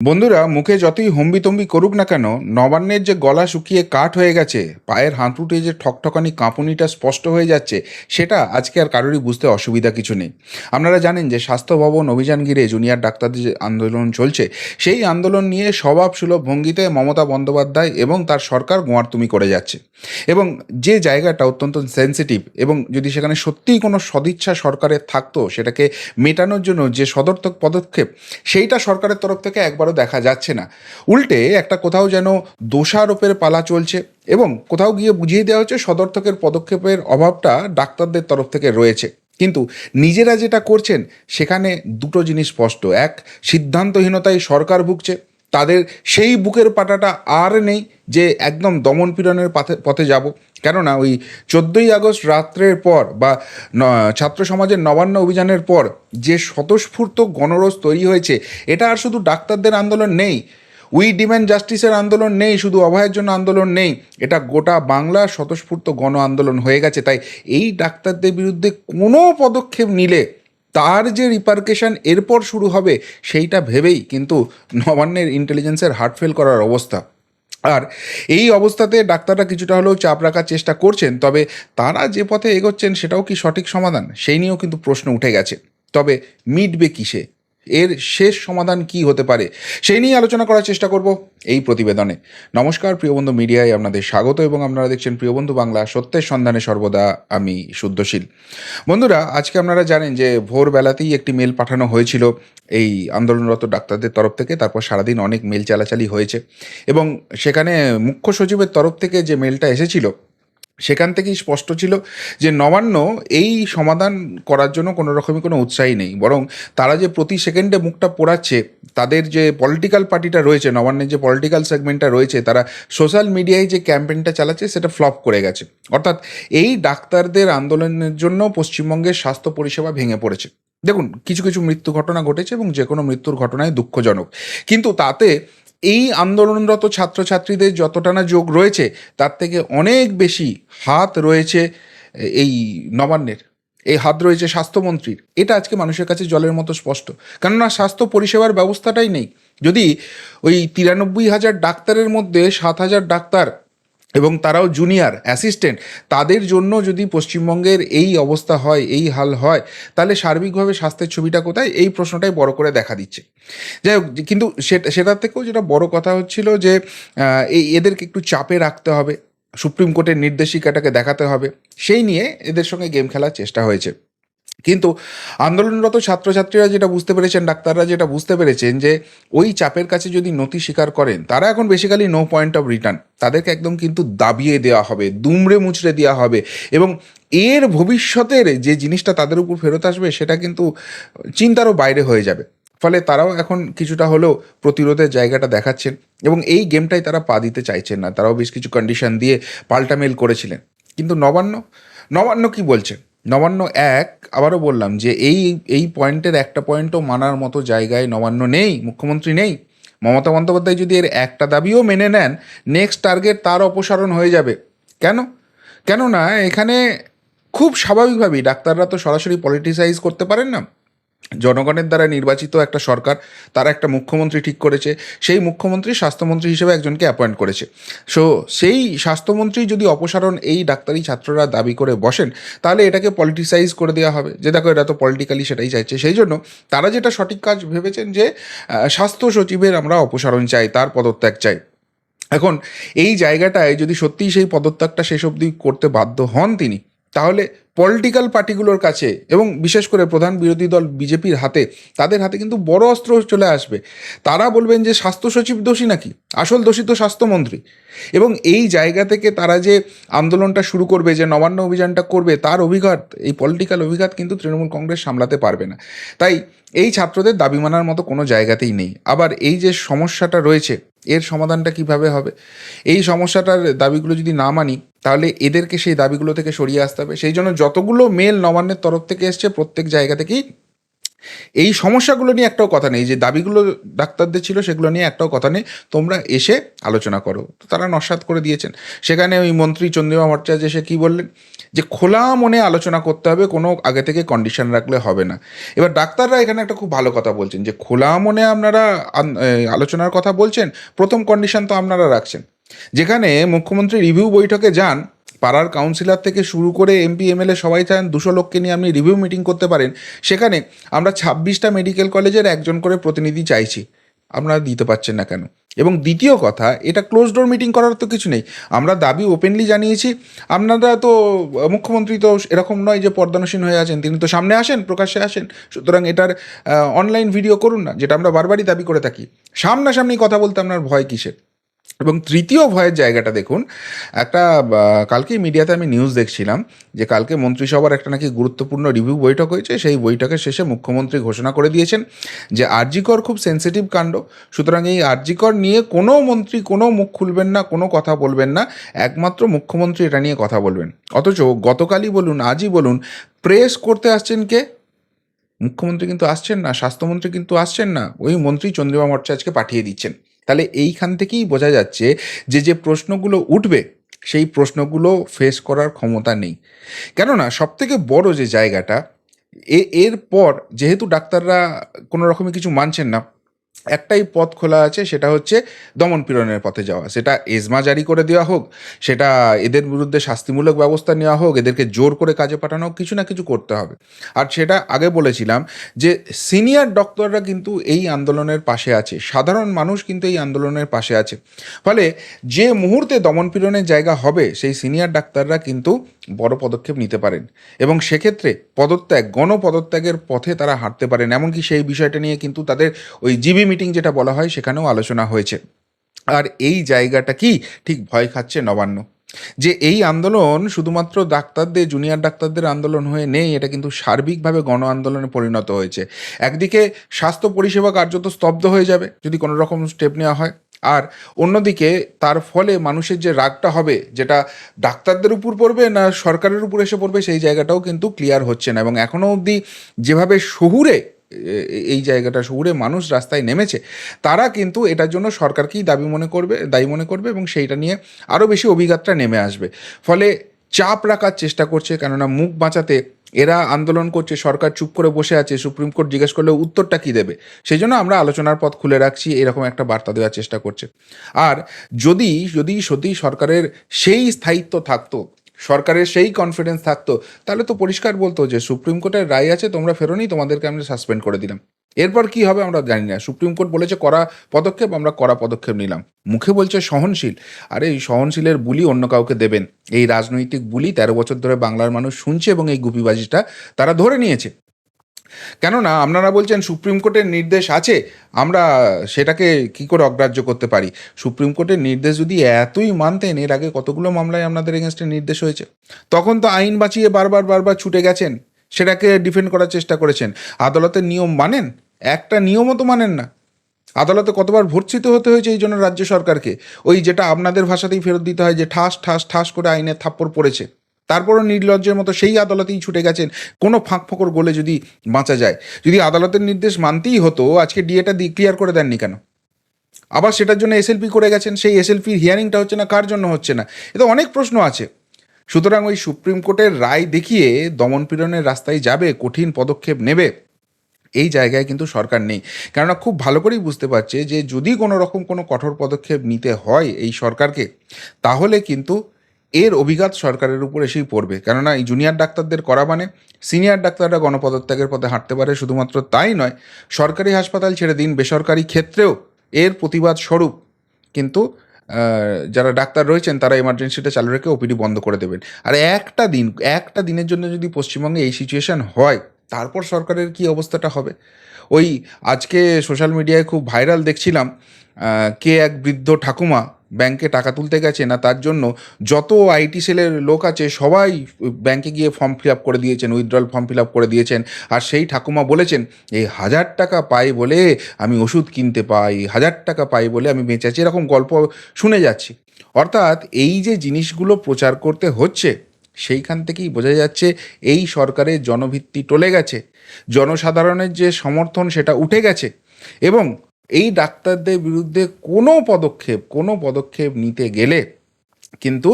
বন্ধুরা, মুখে যতই হম্বিতম্বি করুক না কেন, নবান্নের যে গলা শুকিয়ে কাঠ হয়ে গেছে, পায়ের হাঁটুটে যে ঠকঠকানি কাঁপুনিটা স্পষ্ট হয়ে যাচ্ছে, সেটা আজকে আর কারোরই বুঝতে অসুবিধা কিছু নেই। আপনারা জানেন যে স্বাস্থ্য ভবন অভিযান ঘিরে জুনিয়র ডাক্তারদের যে আন্দোলন চলছে, সেই আন্দোলন নিয়ে স্বভাব সুলভ ভঙ্গিতে মমতা বন্দ্যোপাধ্যায় এবং তার সরকার গোয়ারতুমি করে যাচ্ছে। এবং যে জায়গাটা অত্যন্ত সেন্সিটিভ এবং যদি সেখানে সত্যিই কোনো সদিচ্ছা সরকারের থাকতো, সেটাকে মেটানোর জন্য যে সদর্থক পদক্ষেপ, সেইটা সরকারের তরফ থেকে একবারও দেখা যাচ্ছে না। উল্টে একটা কোথাও যেন দোষারোপের পালা চলছে এবং কোথাও গিয়ে বুঝিয়ে দেওয়া হচ্ছে সদর্থকের পদক্ষেপের অভাবটা ডাক্তারদের তরফ থেকে রয়েছে। কিন্তু নিজেরা যেটা করছেন, সেখানে দুটো জিনিস স্পষ্ট। এক, সিদ্ধান্তহীনতায় সরকার ভুগছে। তাদের সেই বুকের পাটাটা আর নেই যে একদম দমন পীড়নের পথে পথে যাব। কেননা ওই চোদ্দোই আগস্ট রাত্রের পর বা ছাত্র সমাজের নবান্ন অভিযানের পর যে স্বতঃস্ফূর্ত গণরোষ তৈরি হয়েছে, এটা আর শুধু ডাক্তারদের আন্দোলন নেই। উই ডিম্যান্ড জাস্টিসের আন্দোলন নেই, শুধু অভয়ের জন্য আন্দোলন নেই। এটা গোটা বাংলা স্বতঃস্ফূর্ত গণ আন্দোলন হয়ে গেছে। তাই এই ডাক্তারদের বিরুদ্ধে কোনো পদক্ষেপ নিলে তার যে রিপার্কেশন এরপর শুরু হবে, সেইটা ভেবেই কিন্তু নবান্নের ইন্টেলিজেন্সের হার্ট ফেল করার অবস্থা। আর এই অবস্থাতে ডাক্তাররা কিছুটা হলেও চাপ রাখার চেষ্টা করছেন, তবে তারা যে পথে এগোচ্ছেন সেটাও কি সঠিক সমাধান? সেই নিয়েও কিন্তু প্রশ্ন উঠে গেছে। তবে মিটবে কিসে? এর শেষ সমাধান কি হতে পারে? সেই নিয়ে আলোচনা করার চেষ্টা করব এই প্রতিবেদনে। নমস্কার প্রিয়বন্ধু মিডিয়ায় আপনাদের স্বাগত এবং আপনারা দেখছেন প্রিয়বন্ধু বাংলা, সত্যের সন্ধানে সর্বদা আমি শুদ্ধশীল। বন্ধুরা, আজকে আপনারা জানেন যে ভোরবেলাতেই একটি মেল পাঠানো হয়েছিল এই আন্দোলনরত ডাক্তারদের তরফ থেকে, তারপর সারাদিন অনেক মেল চালাচালি হয়েছে এবং সেখানে মুখ্য সচিবের তরফ থেকে যে মেলটা এসেছিল সেখান থেকেই স্পষ্ট ছিল যে নবান্ন এই সমাধান করার জন্য কোনো রকমই কোনো উৎসাহী নেই। বরং তারা যে প্রতি সেকেন্ডে মুখটা পোড়াচ্ছে, তাদের যে পলিটিক্যাল পার্টিটা রয়েছে, নবান্নের যে পলিটিক্যাল সেগমেন্টটা রয়েছে, তারা সোশ্যাল মিডিয়ায় যে ক্যাম্পেইনটা চালাচ্ছে, সেটা ফ্লপ করে গেছে। অর্থাৎ এই ডাক্তারদের আন্দোলনের জন্য পশ্চিমবঙ্গের স্বাস্থ্য পরিষেবা ভেঙে পড়েছে। দেখুন, কিছু কিছু মৃত্যু ঘটনা ঘটেছে এবং যে কোনো মৃত্যুর ঘটনায় দুঃখজনক। কিন্তু তাতে এই আন্দোলনরত ছাত্রছাত্রীদের যতটা না যোগ রয়েছে, তার থেকে অনেক বেশি হাত রয়েছে এই নবান্নের। এই হাত রয়েছে স্বাস্থ্যমন্ত্রীর। এটা আজকে মানুষের কাছে জলের মতো স্পষ্ট। কেননা স্বাস্থ্য পরিষেবার ব্যবস্থাটাই নেই। যদি ওই তিরানব্বই হাজার ডাক্তারের মধ্যে সাত হাজার ডাক্তার এবং তারাও জুনিয়র অ্যাসিস্ট্যান্ট তাদের জন্য যদি পশ্চিমবঙ্গের এই অবস্থা হয়, এই হাল হয়, তাহলে সার্বিকভাবে স্বাস্থ্যের ছবিটা কোথায়? এই প্রশ্নটাই বড় করে দেখা দিচ্ছে। যাই হোক কিন্তু সেটা, সেটার থেকেও যেটা বড় কথা হচ্ছিল যে এই এদেরকে একটু চাপে রাখতে হবে। সুপ্রিম কোর্টের নির্দেশিকাটাকে দেখাতে হবে। সেই নিয়ে এদের সঙ্গে গেম খেলার চেষ্টা হয়েছে। কিন্তু আন্দোলনরত ছাত্রছাত্রীরা যেটা বুঝতে পেরেছেন, ডাক্তাররা যেটা বুঝতে পেরেছেন যে ওই চাপের কাছে যদি নতি স্বীকার করেন, তারা এখন basically no point of return তাদেরকে একদম কিন্তু দাবিয়ে দেওয়া হবে, দুমড়ে মুচড়ে দেওয়া হবে এবং এর ভবিষ্যতের যে জিনিসটা তাদের উপর ফেরত আসবে, সেটা কিন্তু চিন্তারও বাইরে হয়ে যাবে। ফলে তারাও এখন কিছুটা হলেও প্রতিরোধের জায়গাটা দেখাচ্ছেন এবং এই গেমটাই তারা পা দিতে চাইছেন না। তারাও বেশ কিছু কন্ডিশন দিয়ে পাল্টা মেল করেছিলেন। কিন্তু নবান্ন নবান্ন কি বলছে? নবান্ন এক, আবারও বললাম যে এই এই পয়েন্টের একটা পয়েন্টও মানার মতো জায়গায় নবান্ন নেই, মুখ্যমন্ত্রী নেই। মমতা বন্দ্যোপাধ্যায় যদি এর একটা দাবিও মেনে নেন নেক্সট টার্গেট তার অপসারণ হয়ে যাবে। কেন? কেননা এখানে খুব স্বাভাবিকভাবেই ডাক্তাররা তো সরাসরি পলিটিসাইজ করতে পারেন না। জনগণের দ্বারা নির্বাচিত একটা সরকার, তারা একটা মুখ্যমন্ত্রী ঠিক করেছে, সেই মুখ্যমন্ত্রী স্বাস্থ্যমন্ত্রী হিসেবে একজনকে অ্যাপয়েন্ট করেছে। সো সেই স্বাস্থ্যমন্ত্রী যদি অপসারণ এই ডাক্তারি ছাত্ররা দাবি করে বসেন, তাহলে এটাকে পলিটিসাইজ করে দেওয়া হবে। যে দেখো এটা তো পলিটিক্যালি সেটাই চাইছে। সেই জন্য তারা যেটা সঠিক কাজ ভেবেছেন যে স্বাস্থ্য সচিবের আমরা অপসারণ চাই, তার পদত্যাগ চাই। এখন এই জায়গাটায় যদি সত্যিই সেই পদত্যাগটা শেষ অবধি করতে বাধ্য হন তিনি, তাহলে পলিটিক্যাল পার্টিগুলোর কাছে এবং বিশেষ করে প্রধান বিরোধী দল বিজেপির হাতে, তাদের হাতে কিন্তু বড় অস্ত্র চলে আসবে। তারা বলবেন যে স্বাস্থ্য সচিব দোষী নাকি? আসল দোষী তো স্বাস্থ্যমন্ত্রী। এবং এই জায়গা থেকে তারা যে আন্দোলনটা শুরু করবে, যে নবান্ন অভিযানটা করবে, তার অভিঘাত, এই পলিটিক্যাল অভিঘাত কিন্তু তৃণমূল কংগ্রেস সামলাতে পারবে না। তাই এই ছাত্রদের দাবি মানার মতো কোনো জায়গাতেই নেই। আবার এই যে সমস্যাটা রয়েছে, এর সমাধানটা কীভাবে হবে? এই সমস্যাটার দাবিগুলো যদি না মানি তাহলে এদেরকে সেই দাবিগুলো থেকে সরিয়ে আসতে হবে। সেই জন্য যতগুলো মেল নবান্নের তরফ থেকে এসছে, প্রত্যেক জায়গা থেকেই এই সমস্যাগুলো নিয়ে একটাও কথা নেই। যে দাবিগুলো ডাক্তারদের ছিল, সেগুলো নিয়ে একটাও কথা নেই। তোমরা এসে আলোচনা করো। তো তারা নস্বাত করে দিয়েছেন। সেখানে ওই মন্ত্রী চন্দ্রিমা ভট্টাচার্য এসে কী বললেন? যে খোলা মনে আলোচনা করতে হবে, কোনো আগে থেকে কন্ডিশন রাখলে হবে না। এবার ডাক্তাররা এখানে একটা খুব ভালো কথা বলছেন যে, খোলা মনে আপনারা আলোচনার কথা বলছেন, প্রথম কন্ডিশন তো আপনারা রাখছেন। যেখানে মুখ্যমন্ত্রী রিভিউ বৈঠকে যান, পাড়ার কাউন্সিলর থেকে শুরু করে এমপি, এমএলএ সবাই চান দুশো লোককে নিয়ে আপনি রিভিউ মিটিং করতে পারেন। সেখানে আমরা ছাব্বিশটা মেডিকেল কলেজের একজন করে প্রতিনিধি চাইছি। আপনারা দিতে পারছেন না কেন? এবং দ্বিতীয় কথা, এটা ক্লোজ ডোর মিটিং করার তো কিছু নেই। আমরা দাবি ওপেনলি জানিয়েছি। আপনারা তো, মুখ্যমন্ত্রী তো এরকম নয় যে পর্দানসীন হয়ে আছেন। তিনি তো সামনে আসেন, প্রকাশ্যে আসেন। সুতরাং এটার অনলাইন ভিডিও করুন না, যেটা আমরা বারবারই দাবি করে থাকি। সামনাসামনি কথা বলতে আপনার ভয় কিসের? এবং তৃতীয় ভয়ের জায়গাটা দেখুন একটা আহ, কালকেই মিডিয়াতে আমি নিউজ দেখছিলাম যে কালকে মন্ত্রিসভার একটা নাকি গুরুত্বপূর্ণ রিভিউ বৈঠক হয়েছে সেই বৈঠকের শেষে মুখ্যমন্ত্রী ঘোষণা করে দিয়েছেন যে আরজিকর খুব সেন্সিটিভ কাণ্ড। সুতরাং এই আরজিকর নিয়ে কোনো মন্ত্রী কোনো মুখ খুলবেন না কোনো কথা বলবেন না একমাত্র মুখ্যমন্ত্রী এটা নিয়ে কথা বলবেন। অথচ গতকালই বলুন আজই বলুন প্রেস করতে আসছেন কে? মুখ্যমন্ত্রী কিন্তু আসছেন না স্বাস্থ্যমন্ত্রী কিন্তু আসছেন না ওই মন্ত্রী চন্দ্রিমা ভট্টাচার্যকে পাঠিয়ে দিচ্ছেন। তাহলে এইখান থেকেই বোঝা যাচ্ছে যে যে প্রশ্নগুলো উঠবে, সেই প্রশ্নগুলো ফেস করার ক্ষমতা নেই। কেননা সবথেকে বড় যে জায়গাটা এরপর যেহেতু ডাক্তাররা কোনো রকমের কিছু মানছেন না একটাই পথ খোলা আছে, সেটা হচ্ছে দমন পীড়নের পথে যাওয়া। সেটা এজমা জারি করে দেওয়া হোক, সেটা এদের বিরুদ্ধে শাস্তিমূলক ব্যবস্থা নেওয়া হোক, এদেরকে জোর করে কাজে পাঠানো হোক, কিছু না কিছু করতে হবে। আর সেটা আগে বলেছিলাম যে, সিনিয়র ডক্টররা কিন্তু এই আন্দোলনের পাশে আছে, সাধারণ মানুষ কিন্তু এই আন্দোলনের পাশে আছে। ফলে যে মুহূর্তে দমনপীড়নের জায়গা হবে, সেই সিনিয়র ডাক্তাররা কিন্তু বড় পদক্ষেপ নিতে পারেন। এবং সেক্ষেত্রে পদত্যাগ, গণপদত্যাগের পথে তারা হাঁটতে পারেন। এমনকি সেই বিষয়টা নিয়ে কিন্তু তাদের ওই জিবি মিটিং যেটা বলা হয়, সেখানেও আলোচনা হয়েছে। আর এই জায়গাটা কি? ঠিক ভয় খাচ্ছে নবান্ন। যে এই আন্দোলন শুধুমাত্র ডাক্তারদের জুনিয়র ডাক্তারদের আন্দোলন হয়ে নেই, এটা কিন্তু সার্বিকভাবে গণ আন্দোলনে পরিণত হয়েছে। একদিকে স্বাস্থ্য পরিষেবা কার্যত স্তব্ধ হয়ে যাবে, যদি কোনো রকম স্টেপ নেওয়া হয়। আর অন্যদিকে তার ফলে মানুষের যে রাগটা হবে, যেটা ডাক্তারদের উপর পড়বে না সরকারের উপর এসে পড়বে, সেই জায়গাটাও কিন্তু ক্লিয়ার হচ্ছে না। এবং এখনও অবধি যেভাবে শহুরে এই জায়গাটা শহুরে মানুষ রাস্তায় নেমেছে। তারা কিন্তু এটার জন্য সরকারকেই দাবি মনে করবে, দায়ী মনে করবে এবং সেইটা নিয়ে আরও বেশি অভিজ্ঞতা নেমে আসবে। ফলে চাপ রাখার চেষ্টা করছে, কেননা মুখ বাঁচাতে এরা আন্দোলন করছে, সরকার চুপ করে বসে আছে, সুপ্রিম কোর্ট জিজ্ঞেস করলে উত্তরটা কী দেবে? সেই জন্য আমরা আলোচনার পথ খুলে রাখছি, এরকম একটা বার্তা দেওয়ার চেষ্টা করছে। আর যদি যদি সত্যি সরকারের সেই স্থায়িত্ব থাকতো সরকারের সেই কনফিডেন্স থাকতো। তাহলে তো পরিষ্কার বলতো যে, সুপ্রিম কোর্টের রায় আছে, তোমরা ফেরোনি, তোমাদেরকে আমি সাসপেন্ড করে দিলাম। এরপর কি হবে আমরা জানি না। সুপ্রিম কোর্ট বলেছে করা পদক্ষেপ, আমরা করা পদক্ষেপ নিলাম। মুখে বলছে সহনশীল। আর, এই সহনশীলের বুলি অন্য কাউকে দেবেন। এই রাজনৈতিক বুলি তেরো বছর ধরে বাংলার মানুষ শুনছে এবং এই গুপিবাজিটা তারা ধরে নিয়েছে। কেননা আপনারা বলছেন সুপ্রিম কোর্টের নির্দেশ আছে, আমরা সেটাকে কি করে অগ্রাহ্য করতে পারি? সুপ্রিম কোর্টের নির্দেশ যদি এতই মানতেন, এর আগে কতগুলো মামলায় আপনাদের এগেনস্টে নির্দেশ হয়েছে? তখন তো আইন বাঁচিয়ে বারবার বারবার ছুটে গেছেন, সেটাকে ডিফেন্ড করার চেষ্টা করেছেন। আদালতের নিয়ম মানেন? একটা নিয়মও তো মানেন না। আদালতে কতবার ভর্ৎসিত হতে হয়েছে এই জন্য রাজ্য সরকারকে? ওই যেটা আপনাদের ভাষাতেই ফেরত দিতে হয় যে ঠাস ঠাস ঠাস করে আইনের থাপ্পড় পড়েছে। তারপরও নির্লজ্জের মতো সেই আদালতেই ছুটে গেছেন। কোনো ফাঁক ফোকর গোলে যদি বাঁচা যায়, যদি আদালতের নির্দেশ মানতেই হতো, আজকে ডিএটা দিয়ে ক্লিয়ার করে দেননি কেন? আবার সেটার জন্য এসএলপি করে গেছেন, সেই এসএলপির হিয়ারিংটা হচ্ছে না, কার জন্য হচ্ছে না? এতে অনেক প্রশ্ন আছে। সুতরাং ওই সুপ্রিম কোর্টের রায় দেখিয়ে দমনপীড়নের রাস্তায় যাবে, কঠিন পদক্ষেপ নেবে, এই জায়গায় কিন্তু সরকার নেই। কেননা খুব ভালো করেই বুঝতে পারছে যে যদি কোনো রকম কোনো কঠোর পদক্ষেপ নিতে হয় এই সরকারকে, তাহলে কিন্তু এর অভিঘাত সরকারের উপর এসেই পড়বে। কেননা এই জুনিয়র ডাক্তারদের করা মানে সিনিয়র ডাক্তাররা গণপদত্যাগের পথে হাঁটতে পারে, শুধুমাত্র তাই নয়, সরকারি হাসপাতাল ছেড়ে দিন বেসরকারি ক্ষেত্রেও এর প্রতিবাদ স্বরূপ। কিন্তু যারা ডাক্তার রয়েছেন, তারা এমার্জেন্সিটা চালু রেখে ওপিডি বন্ধ করে দেবেন। আর একটা দিন, একটা দিনের জন্য যদি পশ্চিমবঙ্গে এই সিচুয়েশান হয়, তারপর সরকারের কি অবস্থাটা হবে? ওই আজকে সোশ্যাল মিডিয়ায় খুব ভাইরাল দেখছিলাম কে এক বৃদ্ধ ঠাকুমা ব্যাংকে টাকা তুলতে গেছে না, তার জন্য যত আইটি সেলের লোক আছে সবাই ব্যাংকে গিয়ে ফর্ম ফিল আপ করে দিয়েছেন উইথড্রল ফর্ম ফিল আপ করে দিয়েছেন। আর সেই ঠাকুমা বলেছেন, এই হাজার টাকা পাই বলে আমি ওষুধ কিনতে পাই, হাজার টাকা পাই বলে আমি বেঁচে আছি, এরকম গল্প শুনে যাচ্ছি। অর্থাৎ এই যে জিনিসগুলো প্রচার করতে হচ্ছে, সেইখান থেকেই বোঝা যাচ্ছে এই সরকারের জনভিত্তি টলে গেছে। জনসাধারণের যে সমর্থন সেটা উঠে গেছে। এবং এই ডাক্তারদের বিরুদ্ধে কোনো পদক্ষেপ কোনো পদক্ষেপ নিতে গেলে কিন্তু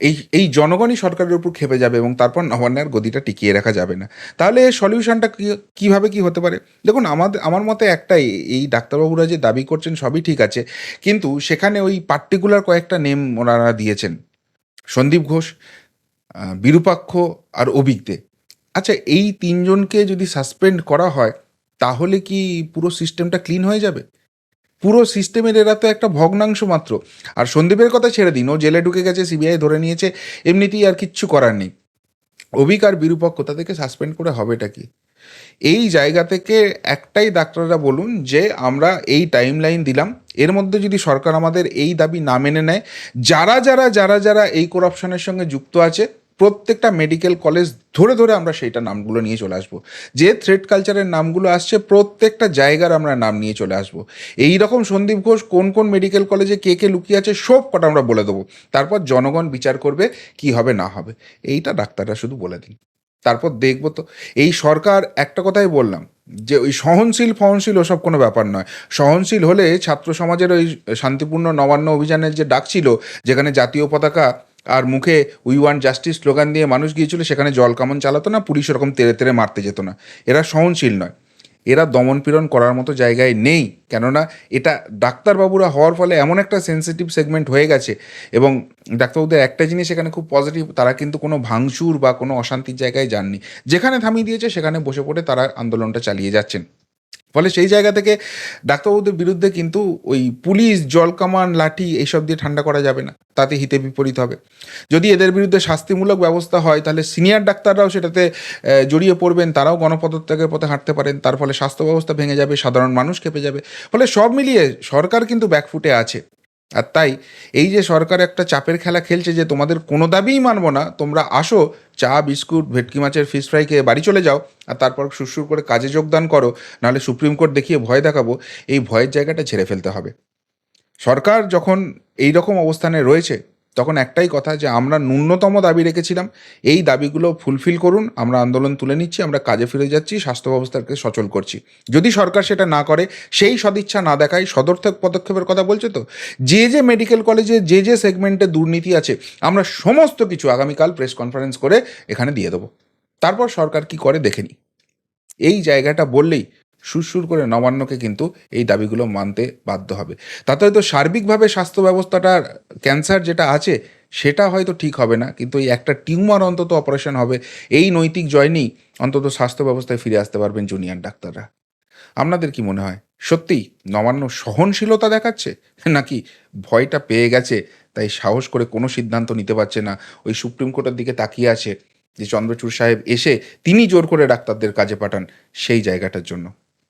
এই এই জনগণই সরকারের উপর খেপে যাবে এবং তারপর নবান্নের গদিটা টিকিয়ে রাখা যাবে না। তাহলে সলিউশনটা কীভাবে কী হতে পারে? দেখুন, আমাদের, আমার মতে একটাই, এই ডাক্তারবাবুরা যে দাবি করছেন সবই ঠিক আছে, কিন্তু সেখানে ওই পার্টিকুলার কয়েকটা নেম ওনারা দিয়েছেন। সন্দীপ ঘোষ বিরূপাক্ষ আর অভিজ্ঞে আচ্ছা এই তিনজনকে যদি সাসপেন্ড করা হয় তাহলে কি পুরো সিস্টেমটা ক্লিন হয়ে যাবে? পুরো সিস্টেমের এরা তো একটা ভগ্নাংশ মাত্র। আর সন্দীপের কথা ছেড়ে দিন, ও জেলে ঢুকে গেছে সিবিআই ধরে নিয়েছে, এমনিতেই আর কিচ্ছু করার নেই। অভিক আর বিরূপক্ষ তাদেরকে সাসপেন্ড করে হবেটা কি? এই জায়গা থেকে একটাই ডাক্তাররা বলুন যে, আমরা এই টাইম লাইন দিলাম। এর মধ্যে যদি সরকার আমাদের এই দাবি না মেনে নেয়, যারা যারা যারা যারা এই করাপশনের সঙ্গে যুক্ত আছে প্রত্যেকটা মেডিকেল কলেজ ধরে ধরে আমরা সেইটা নামগুলো নিয়ে চলে আসব। যে থ্রেড কালচারের নামগুলো আসছে, প্রত্যেকটা জায়গার আমরা নাম নিয়ে চলে আসব। এই রকম সন্দীপ ঘোষ কোন কোন মেডিকেল কলেজে কে কে লুকিয়ে আছে, সব কটা আমরা বলে দেবো। তারপর জনগণ বিচার করবে কি হবে, না হবে। এইটা ডাক্তাররা শুধু বলে দিন। তারপর দেখব তো, এই সরকার একটা কথাই বললাম, যে ওই সহনশীল ফহনশীল ওসব কোনো ব্যাপার নয়। সহনশীল হলে ছাত্র সমাজের ওই শান্তিপূর্ণ নবান্ন অভিযানের যে ডাক ছিল, যেখানে জাতীয় পতাকা আর মুখে উই ওয়ান জাস্টিস স্লোগান দিয়ে মানুষ গিয়েছিল, সেখানে জল কামন চালাতো না, পুলিশ ওরকম তেরে তেরে মারতে যেত না। এরা সহনশীল নয়। এরা দমনপীড়ন করার মতো জায়গায় নেই, কেননা এটা ডাক্তারবাবুরা হওয়ার ফলে এমন একটা সেন্সিটিভ সেগমেন্ট হয়ে গেছে। এবং ডাক্তারবাবুদের একটা জিনিস এখানে খুব পজিটিভ তারা কিন্তু কোনো ভাঙচুর বা কোনো অশান্তির জায়গায় যাননি। যেখানে থামিয়ে দিয়েছে, সেখানে বসে পড়ে তারা আন্দোলনটা চালিয়ে যাচ্ছেন। ফলে সেই জায়গা থেকে ডাক্তারবাবুদের বিরুদ্ধে কিন্তু ওই পুলিশ জলকামান লাঠি এইসব দিয়ে ঠান্ডা করা যাবে না। তাতে হিতে বিপরীত হবে। যদি এদের বিরুদ্ধে শাস্তিমূলক ব্যবস্থা হয়, তাহলে সিনিয়র ডাক্তাররাও সেটাতে জড়িয়ে পড়বেন। তারাও গণপদত্যাগের পথে হাঁটতে পারেন। তার ফলে স্বাস্থ্য ব্যবস্থা ভেঙে যাবে, সাধারণ মানুষ খেপে যাবে। ফলে সব মিলিয়ে সরকার কিন্তু ব্যাকফুটে আছে। আর তাই, এই যে সরকার একটা চাপের খেলা খেলছে যে তোমাদের কোনো দাবিই মানব না, তোমরা আসো, চা, বিস্কুট, ভেটকি মাছের ফিশ ফ্রাই খেয়ে বাড়ি চলে যাও, আর তারপর সুরসুর করে কাজে যোগদান করো, নাহলে সুপ্রিম কোর্ট দেখিয়ে ভয় দেখাবো, এই ভয়ের জায়গাটা ছেড়ে ফেলতে হবে। সরকার যখন এই রকম অবস্থানে রয়েছে তখন একটাই কথা যে আমরা ন্যূনতম দাবি রেখেছিলাম, এই দাবিগুলো ফুলফিল করুন, আমরা আন্দোলন তুলে নিচ্ছি, আমরা কাজে ফিরে যাচ্ছি, স্বাস্থ্য ব্যবস্থাকে সচল করছি। যদি সরকার সেটা না করে, সেই সদিচ্ছা না দেখায়, সদর্থক পদক্ষেপের কথা বলছে তো? যে যে মেডিকেল কলেজে যে যে সেগমেন্টে দুর্নীতি আছে, আমরা সমস্ত কিছু আগামীকাল প্রেস কনফারেন্স করে এখানে দিয়ে দেবো। তারপর সরকার কি করে দেখে এই জায়গাটা বললেই সুরসুর করে নবান্নকে কিন্তু এই দাবিগুলো মানতে বাধ্য হবে। তাতে হয়তো সার্বিকভাবে স্বাস্থ্য ব্যবস্থাটার ক্যান্সার যেটা আছে, সেটা হয়তো ঠিক হবে না। কিন্তু এই একটা টিউমার অন্তত অপারেশন হবে। এই নৈতিক জয় অন্তত স্বাস্থ্য ব্যবস্থায় ফিরে আসতে পারবেন জুনিয়র ডাক্তাররা। আপনাদের কি মনে হয়? সত্যিই নবান্ন সহনশীলতা দেখাচ্ছে? নাকি ভয়টা পেয়ে গেছে, তাই সাহস করে কোনো সিদ্ধান্ত নিতে পারছে না? ওই সুপ্রিম কোর্টের দিকে তাকিয়ে আছে যে চন্দ্রচূড় সাহেব এসে তিনি জোর করে ডাক্তারদের কাজে পাঠান সেই জায়গাটার জন্য।